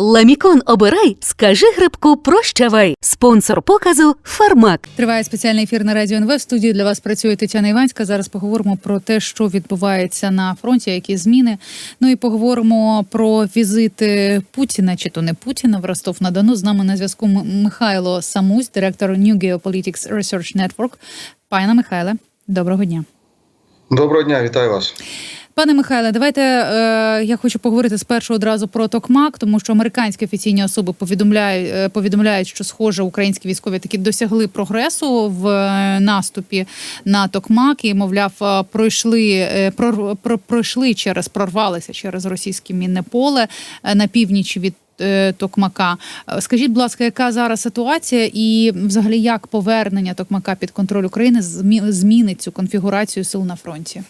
Ламікон обирай, скажи грибку прощавай. Спонсор показу Фармак. Триває спеціальний ефір на радіо НВ. В студії для вас працює Тетяна Іванська. Зараз поговоримо про те, що відбувається на фронті, які зміни. Ну і поговоримо про візити Путіна, чи то не Путіна в Ростов на Дону. З нами на зв'язку Михайло Самусь, директор New Geopolitics Research Network. Пане Михайле, доброго дня. Доброго дня, вітаю вас. Пане Михайле, давайте е, я хочу поговорити спершу одразу про Токмак, тому що американські офіційні особи повідомляють, е, повідомляють, що схоже українські військові таки досягли прогресу в е, наступі на Токмак і, мовляв, е, пройшли прор, про, пройшли через прорвалися через російське мінне поле на північ від. Токмака, скажіть, будь ласка, яка зараз ситуація, і взагалі як повернення Токмака під контроль України змі- змінить цю конфігурацію сил на фронті?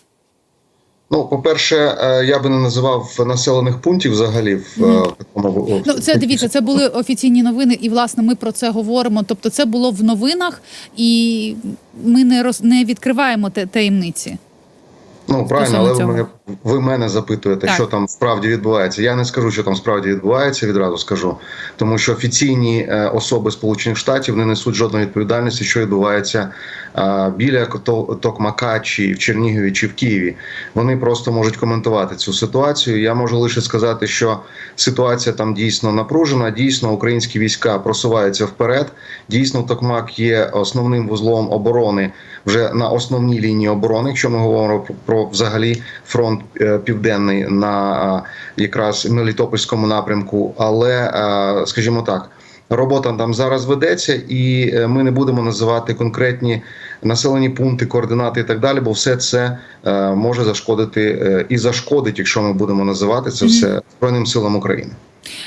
Ну, по-перше, е, я би не називав населених пунктів взагалі в такому Ну, це дивіться, це були офіційні новини, і власне ми про це говоримо. Тобто, це було в новинах, і ми не роз не відкриваємо те- таємниці. Ну правильно, але ви мене ви мене запитуєте, Так. що там справді відбувається. Я не скажу, що там справді відбувається. Відразу скажу, тому що офіційні е, особи Сполучених Штатів не несуть жодної відповідальності, що відбувається е, біля То- Токмака, чи в Чернігові, чи в Києві. Вони просто можуть коментувати цю ситуацію. Я можу лише сказати, що ситуація там дійсно напружена. Дійсно, українські війська просуваються вперед. Дійсно, Токмак є основним вузлом оборони вже на основній лінії оборони. Якщо ми говоримо про взагалі фронт е, південний на е, якраз Мелітопольському напрямку, але е, скажімо так. Робота там зараз ведеться, і ми не будемо називати конкретні населені пункти, координати і так далі, бо все це може зашкодити і зашкодить, якщо ми будемо називати це все збройним силам України.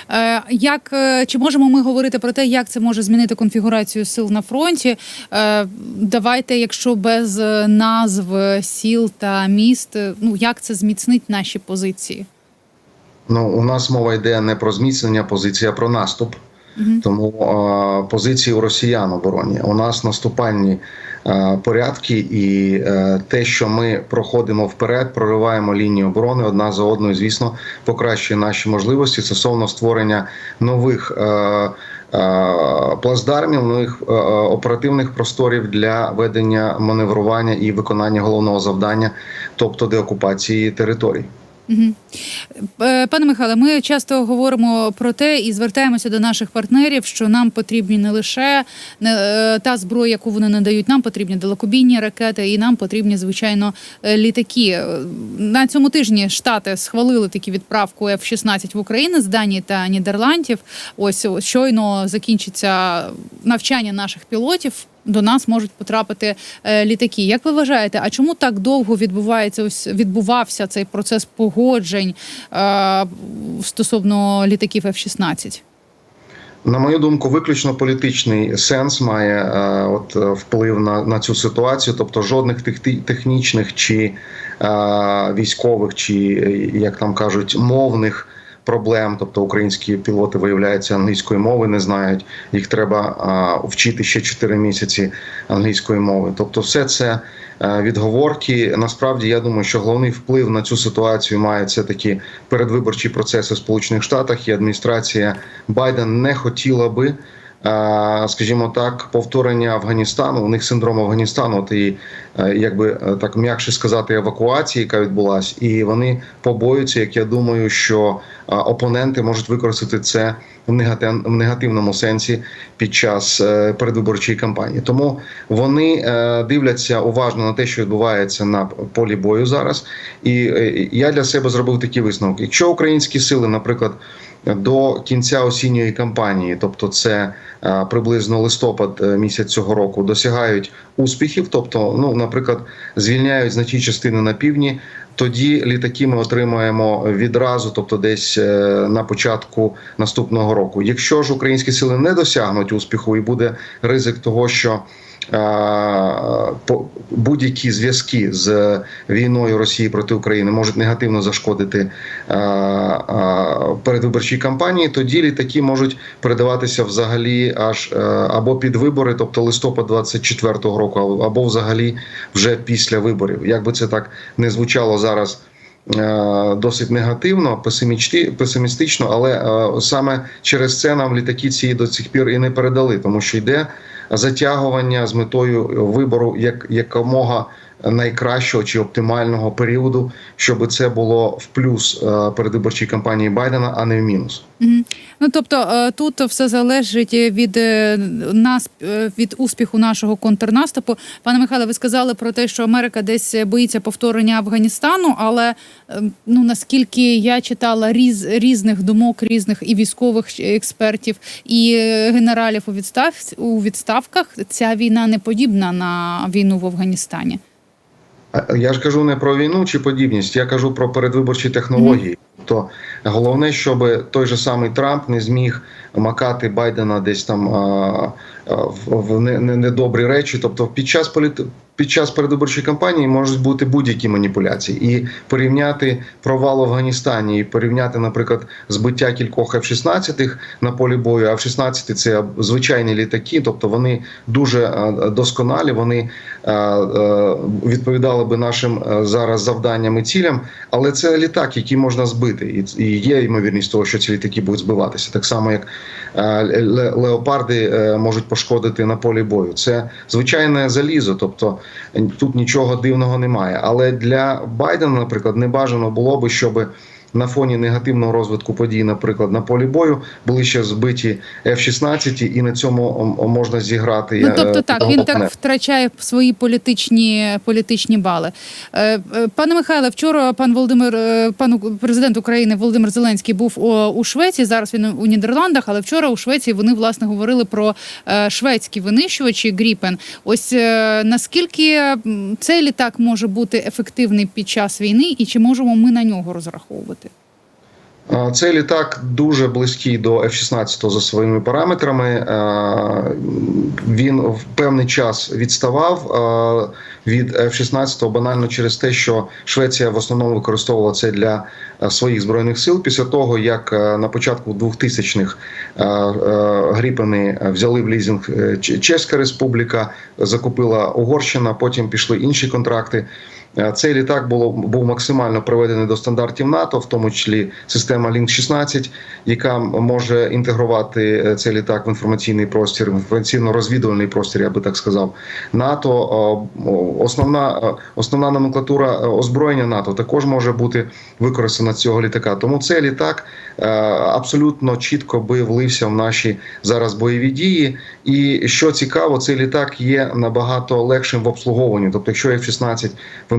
Е, як е, чи можемо ми говорити про те, як це може змінити конфігурацію сил на фронті? Е, давайте, якщо без назв сіл та міст, ну як це зміцнить наші позиції? Ну у нас мова йде не про зміцнення позиції, а про наступ. Мгм. Тому е, позиції у росіян оборонні. У нас наступальні порядки, і е, те, що ми проходимо вперед, прориваємо лінії оборони одна за одною, звісно, покращує наші можливості стосовно створення нових. Е, е, Плацдармів нових е, е, оперативних просторів для ведення маневрування і виконання головного завдання, тобто деокупації територій. Е, Пане Михайле, ми часто говоримо про те і звертаємося до наших партнерів, що нам потрібні не лише е, та зброя, яку вони надають, нам потрібні далекобійні ракети, і нам потрібні, звичайно, е, літаки. На цьому тижні Штати схвалили такі відправку F-16 в Україну з Данії та Нідерландів. Ось щойно закінчиться навчання наших пілотів. До нас можуть потрапити е, літаки. Як ви вважаєте, а чому так довго відбувається ось відбувався цей процес погоджень е, стосовно літаків F-16? На мою думку, виключно політичний сенс має е, от е, вплив на, на цю ситуацію, тобто жодних тех, технічних чи е, військових, чи як там кажуть, мовних. Проблем, тобто українські пілоти виявляються англійської мови, не знають. Їх треба вчити ще 4 місяці англійської мови. Тобто, все це е, відговорки. Насправді я думаю, що головний вплив на цю ситуацію має це такі передвиборчі процеси в Сполучених Штатах, і адміністрація Байден не хотіла би. Скажімо так, повторення Афганістану. У них синдром Афганістану, і е, якби е, так м'якше сказати, евакуації, яка відбулась, і вони побоюються, як я думаю, що е, опоненти можуть використати це в негативному сенсі під час е, передвиборчої кампанії. Тому вони е, дивляться уважно на те, що відбувається на полі бою зараз. І е, я для себе зробив такі висновки. Якщо українські сили, наприклад, до кінця осінньої кампанії, тобто це приблизно листопад місяць цього року, досягають успіхів, тобто, ну, наприклад, звільняють значні частини на півдні. Тоді літаки ми отримаємо відразу, тобто десь е, на початку наступного року. Якщо ж українські сили не досягнуть успіху, і буде ризик того, що будь-які зв'язки з війною Росії проти України можуть негативно зашкодити передвиборчій кампанії, тоді літаки можуть передаватися взагалі аж е, або під вибори, тобто листопад 24-го року, або взагалі вже після виборів. Як би це так не звучало зараз е, досить негативно, песимістично, але е, саме через це нам літаки ці до цих пір і не передали, тому що йде затягування з метою вибору як якомога найкращого чи оптимального періоду, щоб це було в плюс е, передвиборчій кампанії Байдена, а не в мінус. Ну тобто е, тут все залежить від е, нас від успіху нашого контрнаступу. Пане Михайле, ви сказали про те, що Америка десь боїться повторення Афганістану, але ну наскільки я читала різ, різних думок, різних і військових експертів, і генералів у відстав у відставках, ця війна не подібна на війну в Афганістані. Я ж кажу не про війну чи подібність, я кажу про передвиборчі технології. То головне, щоб той же самий Трамп не зміг макати Байдена десь там а, а, в, в не- не- недобрі речі. Тобто, під час політи... під час передвиборчої кампанії можуть бути будь-які маніпуляції, і порівняти провал в Афганістані, і порівняти, наприклад, збиття кількох F-16 на полі бою. А F-16 – це звичайні літаки, тобто вони дуже досконалі. Вони а, а, відповідали би нашим зараз завданням і цілям, але це літак, який можна збити, і, є ймовірність того, що ці літаки будуть збиватися, так само як е, леопарди е, можуть пошкодити на полі бою. Це звичайне залізо, тобто е, тут нічого дивного немає. Але для Байдена, наприклад, не бажано було би, щоб на фоні негативного розвитку подій, наприклад, на полі бою, були ще збиті F-16, і на цьому можна зіграти. Ну е, тобто, так він так втрачає свої політичні політичні бали. Е, е, Пане Михайле, вчора пан Володимир, пан президент України Володимир Зеленський був у Швеції. Зараз він у Нідерландах, але вчора у Швеції вони власне говорили про шведські винищувачі Гріпен. Ось наскільки цей літак може бути ефективний під час війни, і чи можемо ми на нього розраховувати? Цей літак дуже близький до F-16 за своїми параметрами. Він в певний час відставав від F-16 банально через те, що Швеція в основному використовувала це для своїх збройних сил. Після того, як на початку 2000-х а, а, гріпени взяли в лізинг е, Чеська Республіка, закупила Угорщина, потім пішли інші контракти. Е, Цей літак було був максимально приведений до стандартів НАТО, в тому числі система Link 16 яка може інтегрувати е, цей літак в інформаційний простір, в інформаційно-розвідувальний простір, я би так сказав. НАТО о, основна е, основна номенклатура е, озброєння НАТО також може бути використана цього літака. Тому цей літак е, абсолютно чітко би влився в наші зараз бойові дії. І що цікаво, цей літак є набагато легшим в обслуговуванні. Тобто, якщо F-16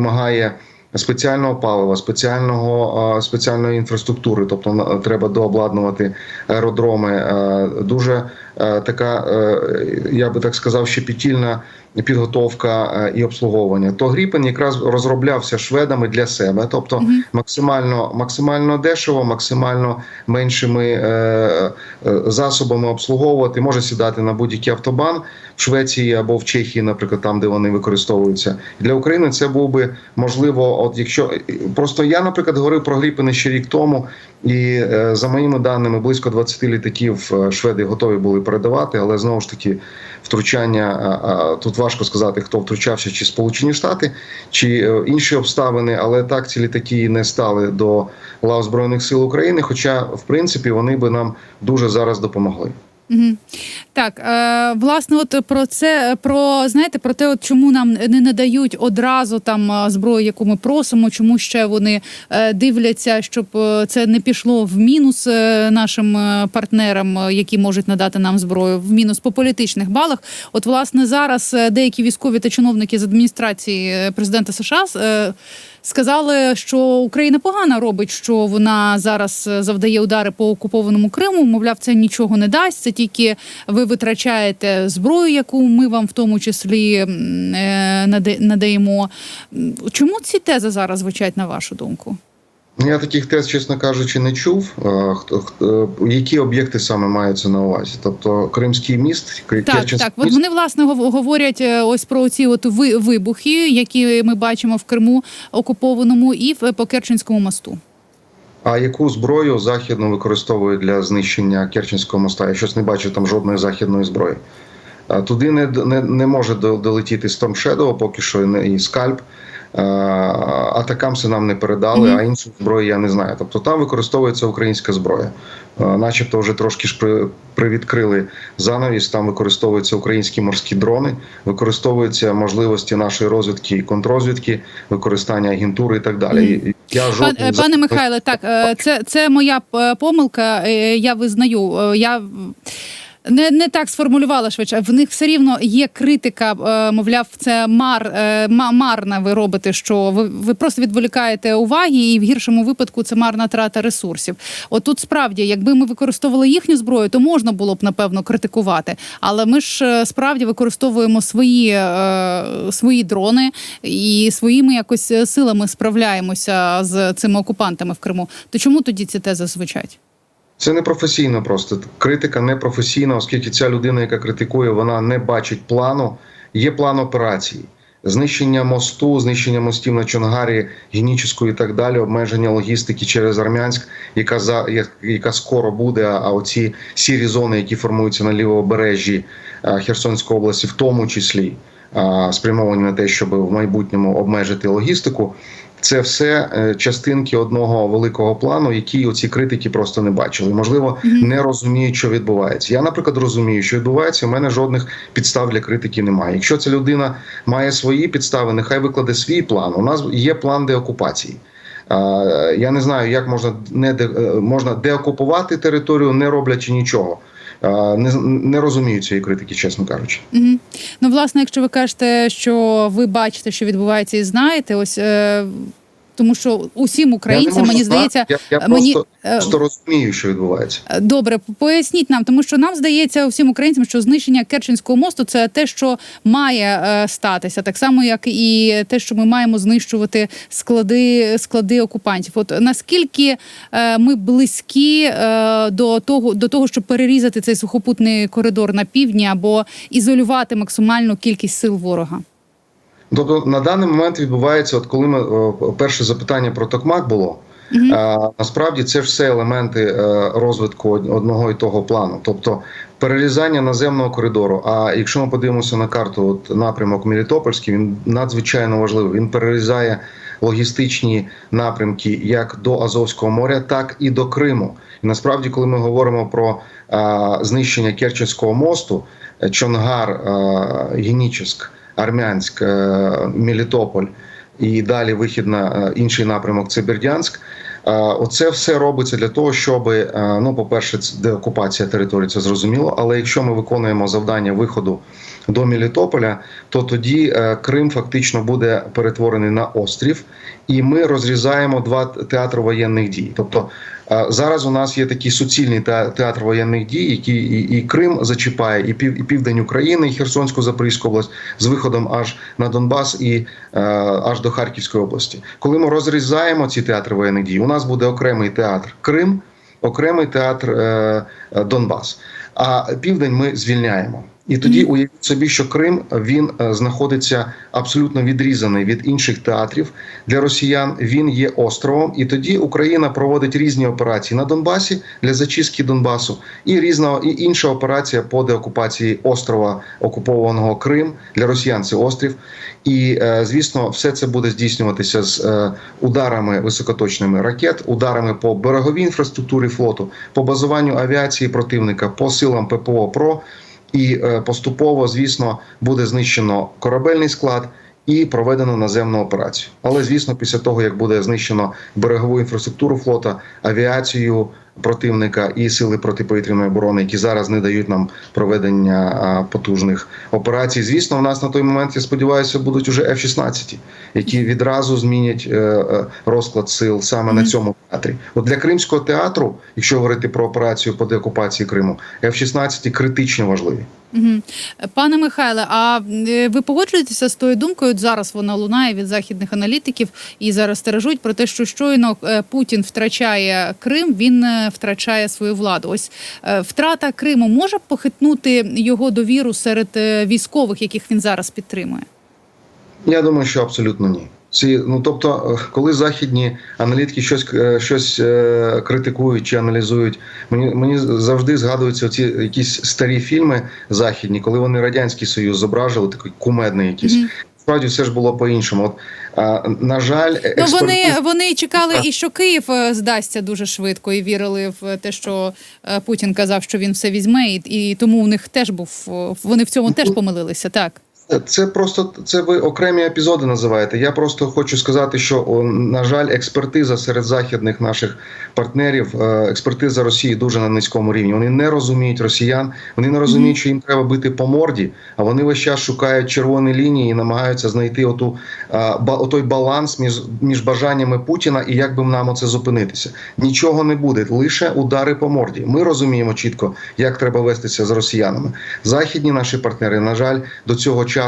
вимагає спеціального палива, спеціального спеціальної інфраструктури, тобто треба дообладнувати аеродроми. Дуже така, е, я би так сказав, щепетільна підготовка е, і обслуговування. То Гріпен якраз розроблявся шведами для себе, тобто Мгм. максимально максимально дешево, максимально меншими е, е, засобами обслуговувати, може сідати на будь-який автобан в Швеції або в Чехії, наприклад, там, де вони використовуються. Для України це був би можливо, от якщо просто я, наприклад, говорив про Гріпени ще рік тому, і е, за моїми даними, близько 20 літаків шведи готові були передавати, але знову ж таки втручання тут важко сказати, хто втручався, чи Сполучені Штати, чи е, інші обставини, але так ці літаки не стали до лав збройних сил України. Хоча, в принципі, вони би нам дуже зараз допомогли. Так, е, власне, от про це про знаєте, про те, от чому нам не надають одразу там е, зброю, яку ми просимо, чому ще вони е, дивляться, щоб е, це не пішло в мінус нашим партнерам, які можуть надати нам зброю, в мінус по політичних балах. От, власне, зараз деякі військові та чиновники з адміністрації президента США е, сказали, що Україна погано робить, що вона зараз завдає удари по окупованому Криму. Мовляв, це нічого не дасть. Це тільки ви витрачаєте зброю, яку ми вам в тому числі е, надаємо. Чому ці тези зараз звучать на вашу думку? Ну, Я таких тез, чесно кажучи, не чув. Е, Хто хто- які об'єкти саме маються на увазі? Тобто Кримський міст, Так, так. Міст? вони власне говорять е, ось про ці от вибухи, які ми бачимо в Криму окупованому, і в по Керченському мосту. А яку зброю західну використовують для знищення Керченського моста? Я щось не бачу там жодної західної зброї. Туди не, не, не може до- долетіти Storm Shadow, поки що і скальп. Е, Атакамси нам не передали, Мгм. а іншу зброю я не знаю. Тобто там використовується українська зброя. Е, Начебто вже трошки ж при- привідкрили занавіс. Там використовуються українські морські дрони, використовуються можливості нашої розвідки і контрозвідки, використання агентури і так далі. І Я Пан, жодних е, пане Михайле, так це, це моя помилка. Я визнаю. Я не, не так сформулювала швидше. В них все рівно є критика. е, Мовляв, це мар е, марна. Ви робите, що ви, ви просто відволікаєте уваги, і в гіршому випадку це марна трата ресурсів. От тут справді, якби ми використовували їхню зброю, то можна було б напевно критикувати. Але ми ж е, справді використовуємо свої, свої дрони і своїми якось силами справляємося з цими окупантами в Криму. То чому тоді ці тези звучать? Це не професійно просто. Критика не професійна, оскільки ця людина, яка критикує, вона не бачить плану. Є план операції. Знищення мосту, знищення мостів на Чонгарі, Генічеську і так далі, обмеження логістики через Армянськ, яка за яка скоро буде. А оці сірі зони, які формуються на лівобережжі Херсонської області, в тому числі спрямовані на те, щоб в майбутньому обмежити логістику. Це все е, частинки одного великого плану, які оці критики просто не бачили. Можливо, не розуміють, що відбувається. Я, наприклад, розумію, що відбувається. У мене жодних підстав для критики немає. Якщо ця людина має свої підстави, нехай викладе свій план. У нас є план деокупації. Я не знаю, як можна не де, е, можна деокупувати територію, не роблячи нічого. Не, не розумію цієї критики, чесно кажучи. Угу. Ну, власне, якщо ви кажете, що ви бачите, що відбувається, і знаєте, ось е, тому що усім українцям, мені здається, я, я мені просто, е, просто розумію, що відбувається. Добре, поясніть нам, тому що нам здається усім українцям, що знищення Керченського мосту це те, що має е, статися, так само як і те, що ми маємо знищувати склади, склади окупантів. От наскільки е, ми близькі е, до того, до того, щоб перерізати цей сухопутний коридор на півдні або ізолювати максимальну кількість сил ворога? Тобто на даний момент відбувається, от коли ми перше запитання про Токмак було. Мгм. А, насправді це все елементи е, розвитку одного і того плану, тобто перерізання наземного коридору. А якщо ми подивимося на карту, от напрямок Мелітопольський, він надзвичайно важливий. Він перерізає логістичні напрямки як до Азовського моря, так і до Криму. І насправді, коли ми говоримо про е, знищення Керченського мосту, е, Чонгар, е, Генічеськ, Армянськ, е, Мелітополь і далі вихід на е, інший напрямок це Бердянськ. Е, Оце все робиться для того, щоб ну, по-перше, це деокупація території, це зрозуміло. Але якщо ми виконуємо завдання виходу до Мелітополя, то тоді е, Крим фактично буде перетворений на острів, і ми розрізаємо два театри воєнних дій. Тобто е, зараз у нас є такий суцільний те- театр воєнних дій, який і, і Крим зачіпає, і пів і південь України, і Херсонську Запорізьку область з виходом аж на Донбас і е, аж до Харківської області. Коли ми розрізаємо ці театри воєнних дій, у нас буде окремий театр Крим, окремий театр е, Донбас. А південь ми звільняємо. І тоді уявіть собі, що Крим він е, знаходиться абсолютно відрізаний від інших театрів для росіян. Він є островом, і тоді Україна проводить різні операції на Донбасі для зачистки Донбасу, і різна і інша операція по деокупації острова окупованого Крим для росіян. Це острів. І е, звісно, все це буде здійснюватися з е, ударами високоточними ракет, ударами по береговій інфраструктурі флоту, по базуванню авіації противника, по силам ППО ПРО. І е, поступово, звісно, буде знищено корабельний склад і проведено наземну операцію. Але звісно, після того як буде знищено берегову інфраструктуру флота, авіацію противника і сили протиповітряної оборони, які зараз не дають нам проведення потужних операцій. Звісно, в нас на той момент я сподіваюся, будуть уже F-16, які відразу змінять е, е, розклад сил саме на цьому театрі. От для Кримського театру, якщо говорити про операцію по деокупації Криму, F-16 критично важливі. Пане Михайле, а е, ви погоджуєтеся з тою думкою? Зараз вона лунає від західних аналітиків і зараз стережуть про те, що щойно е, Путін втрачає Крим, він е, втрачає свою владу. Ось втрата Криму може похитнути його довіру серед військових, яких він зараз підтримує. Я думаю, що абсолютно ні. Ці, ну тобто, е, коли західні аналітики щось е, щось е, критикують чи аналізують, мені мені завжди згадуються ці якісь старі фільми західні, коли вони радянський союз зображили, такий кумедний якийсь. Мгм. Справді все ж було по-іншому. От А, На жаль, Ну вони, вони чекали і що Київ е, здасться дуже швидко, і вірили в те, що Путін казав, що він все візьме, і, і тому у них теж був вони в цьому теж помилилися. Так Це просто це ви окремі епізоди називаєте. Я просто хочу сказати, що на жаль, експертиза серед західних наших партнерів, е, експертиза Росії дуже на низькому рівні. Вони не розуміють росіян, вони не розуміють, що їм треба бити по морді, а вони весь час шукають червоні лінії і намагаються знайти оту ба- отой баланс між між бажаннями Путіна і як би нам оце зупинитися. Нічого не буде, лише удари по морді. Ми розуміємо чітко, як треба вестися з росіянами. Західні наші партнери, на жаль, до цього часу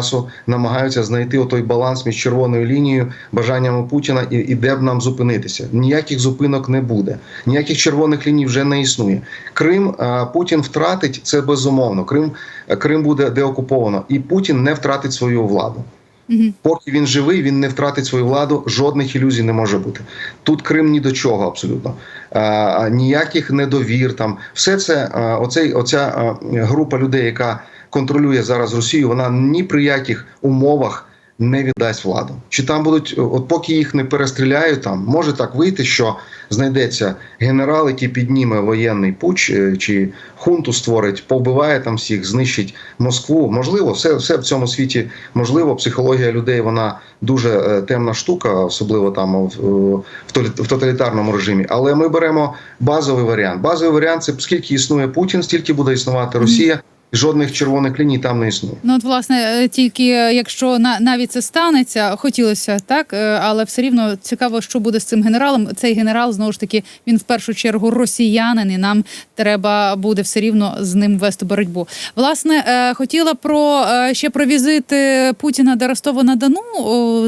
намагаються знайти отой баланс між червоною лінією, бажаннями Путіна і, і де б нам зупинитися. Ніяких зупинок не буде, ніяких червоних ліній вже не існує. Крим а, Путін втратить це безумовно. Крим, Крим буде деокуповано, і Путін не втратить свою владу. Угу. Поки він живий, він не втратить свою владу. Жодних ілюзій не може бути. Тут Крим ні до чого абсолютно. А, ніяких недовір. Там все це а, оцей, оця а, група людей, яка контролює зараз Росію, вона ні при яких умовах не віддасть владу. Чи там будуть, от поки їх не перестріляють, там може так вийти, що знайдеться генерал, який підніме воєнний пуч е, чи хунту створить, повбиває там всіх, знищить Москву. Можливо, все, все в цьому світі можливо. Психологія людей вона дуже е, темна штука, особливо там в, в толі- в тоталітарному режимі. Але ми беремо базовий варіант. Базовий варіант це скільки існує Путін, стільки буде існувати Росія. Жодних червоних ліній там не існує. Ну от власне, е, тільки е, якщо на навіть це станеться, хотілося так, е, але все рівно цікаво, що буде з цим генералом. Цей генерал знову ж таки він в першу чергу росіянин, і нам треба буде все рівно з ним вести боротьбу. Власне, хотіла про ще про візит е, Путіна до Ростова на Дону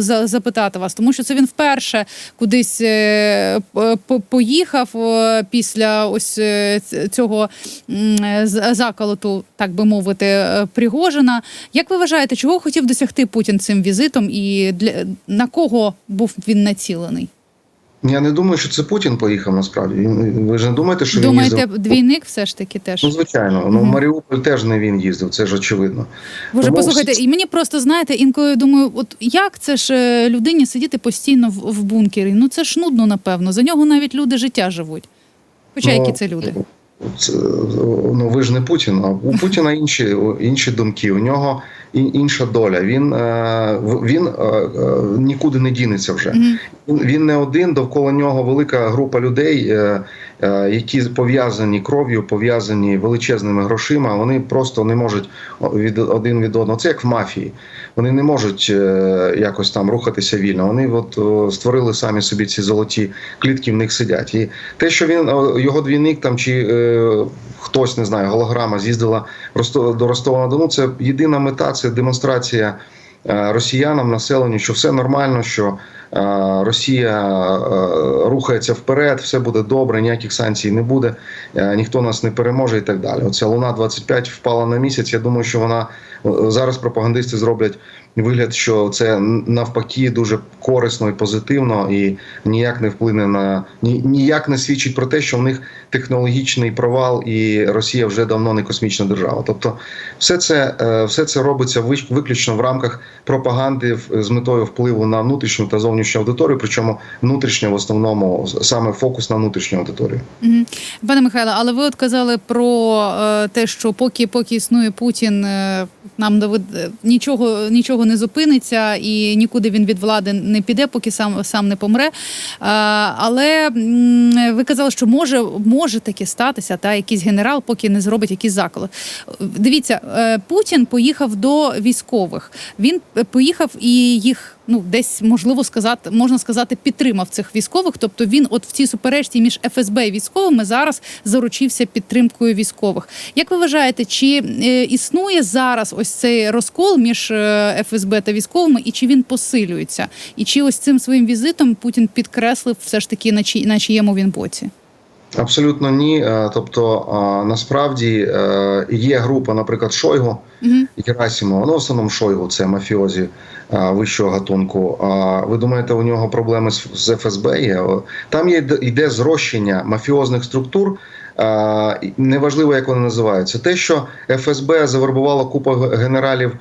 за- запитати вас, тому що це він вперше кудись по- поїхав після ось цього заколоту, так би мовити, е, Пригожина. Як ви вважаєте, чого хотів досягти Путін цим візитом, і для на кого був він націлений? Я не думаю, що це Путін поїхав насправді. Ви ж не думаєте, що він Думаєте, їздив? двійник все ж таки теж? Ну, звичайно, ну Мгм. Маріуполь теж не він їздив, це ж очевидно. Боже, Тому послухайте, всі- і мені просто знаєте, інколи думаю, от як це ж е, людині сидіти постійно в, в бункері? Ну це ж нудно, напевно. За нього навіть люди життя живуть. Хоча які це люди? Це, ну ви ж не Путін, а у Путіна інші, інші думки. У нього інша доля. Він, е, він е, е, нікуди не дінеться вже. Він, не один, довкола нього велика група людей, е, е, які пов'язані кров'ю, пов'язані величезними грошима. Вони просто не можуть від один від одного. Це як в мафії. Вони не можуть е, якось там рухатися вільно. Вони от створили самі собі ці золоті клітки, в них сидять. І те, що він його двійник там чи е, хтось не знаю, голограма з'їздила до Ростова на Дону. Це єдина мета, це демонстрація е, росіянам, населенню, що все нормально, що е, Росія е, рухається вперед, все буде добре, ніяких санкцій не буде, е, ніхто нас не переможе і так далі. Оця луна 25 впала на місяць. Я думаю, що вона зараз пропагандисти зроблять вигляд, що це навпаки дуже корисно і позитивно, і ніяк не вплине на ні, ніяк не свідчить про те, що в них технологічний провал, і Росія вже давно не космічна держава. Тобто, все це е, все це робиться виключно в рамках пропаганди з метою впливу на внутрішню та зовнішню аудиторію, причому внутрішню в основному саме фокус на внутрішню аудиторію. Пане Михайло, але ви от казали про е, те, що поки поки існує Путін, е, нам нічого нічого не зупиниться і нікуди він від влади не піде, поки сам сам не помре. Але ви казали, що може, може таке статися, та якийсь генерал, поки не зробить якийсь заколи. Дивіться, е, Путін поїхав до військових. Він е, поїхав і їх. Ну, десь можливо сказати, можна сказати, підтримав цих військових. Тобто він, от в цій суперечці між ФСБ і військовими, зараз заручився підтримкою військових. Як ви вважаєте, чи е, існує зараз ось цей розкол між е, ФСБ та військовими, і чи він посилюється? І чи ось цим своїм візитом Путін підкреслив все ж таки на чиєму він боці? Абсолютно ні. Е, Тобто, е, насправді е, є група, наприклад, Шойгу. Угу. Герасимова, ну в основному Шойгу, це мафіозі вищого гатунку. Ви думаєте, у нього проблеми з, ФСБ є? Там є йде зрощення мафіозних структур. Неважливо, як вони називаються. Те, що ФСБ завербувало купу генералів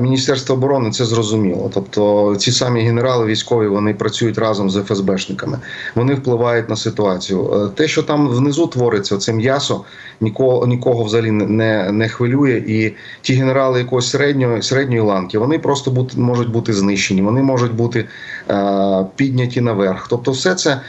Міністерство оборони це зрозуміло. Тобто ці самі генерали військові вони працюють разом з ФСБшниками. Вони впливають на ситуацію. Е, Те, що там внизу твориться, це м'ясо, нікого нікого взагалі не, не хвилює. І ті генерали якоїсь середньої середньої ланки вони просто бути, можуть бути знищені, вони можуть бути е, підняті наверх. Тобто, все це е,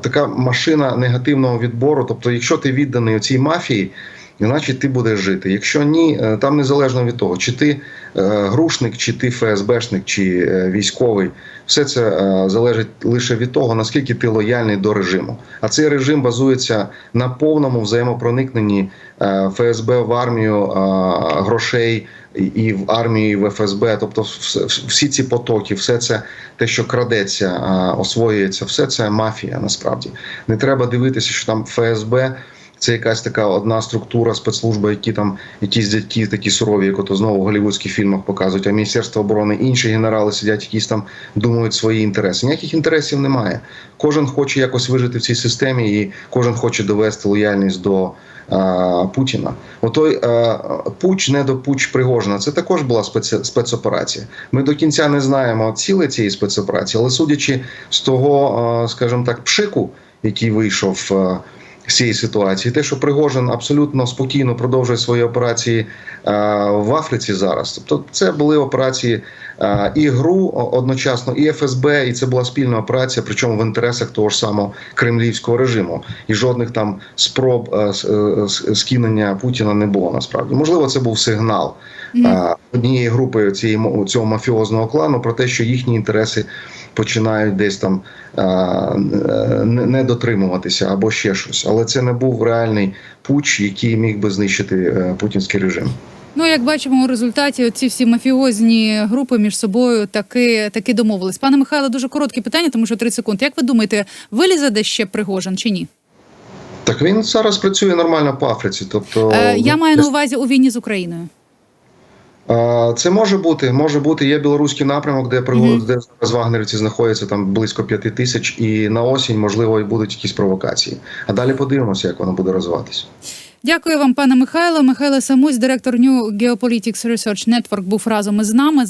така машина негативного відбору. Тобто, якщо ти відданий цій мафії. Значить, ти будеш жити. Якщо ні, е, там незалежно від того, чи ти е, грушник, чи ти ФСБшник, чи е, військовий, все це залежить лише від того, наскільки ти лояльний до режиму. А цей режим базується на повному взаємопроникненні ФСБ в армію грошей і- в армію, і в ФСБ. Тобто, всі ці потоки, все це те, що крадеться, освоюється, все це мафія. Насправді не треба дивитися, що там ФСБ. Це якась така одна структура спецслужби, які там якісь дядьки такі сурові, як ото знову в голівудських фільмах показують. А Міністерство оборони інші генерали сидять, якісь там думають свої інтереси. Ніяких інтересів немає. Кожен хоче якось вижити в цій системі, і кожен хоче довести лояльність до Путіна. Отой пуч не до пуч Пригожина. Це також була спец, спецоперація. Ми до кінця не знаємо ціле цієї спецоперації, але судячи з того, скажімо так, пшику, який вийшов. Цієї ситуації. Те, що Пригожин абсолютно спокійно продовжує свої операції е, в Африці зараз. Тобто, це були операції е, і ГРУ одночасно, і ФСБ, і це була спільна операція, причому в інтересах того ж самого кремлівського режиму. І жодних там спроб е, е, скинення Путіна не було насправді. Можливо, це був сигнал е, однієї групи цієї цього мафіозного клану про те, що їхні інтереси починають десь там не дотримуватися або ще щось. Але це не був реальний пуч, який міг би знищити е, путінський режим. Ну, як бачимо, у результаті ці всі мафіозні групи між собою таки, таки домовились. Пане Михайло, дуже коротке питання, тому що 30 секунд. Як ви думаєте, вилізе де ще Пригожин чи ні? Так він зараз працює нормально по Африці. Тобто Е, я ну, маю на увазі у війні з Україною. Це може бути. Може бути. Є білоруський напрямок, де mm -hmm. де зараз вагнерівці знаходяться там близько п'яти тисяч, і на осінь можливо і будуть якісь провокації. А далі подивимося, як воно буде розвиватися. Дякую вам, пане Михайло. Михайло Самусь, директор New Geopolitics Research Network, був разом із нами.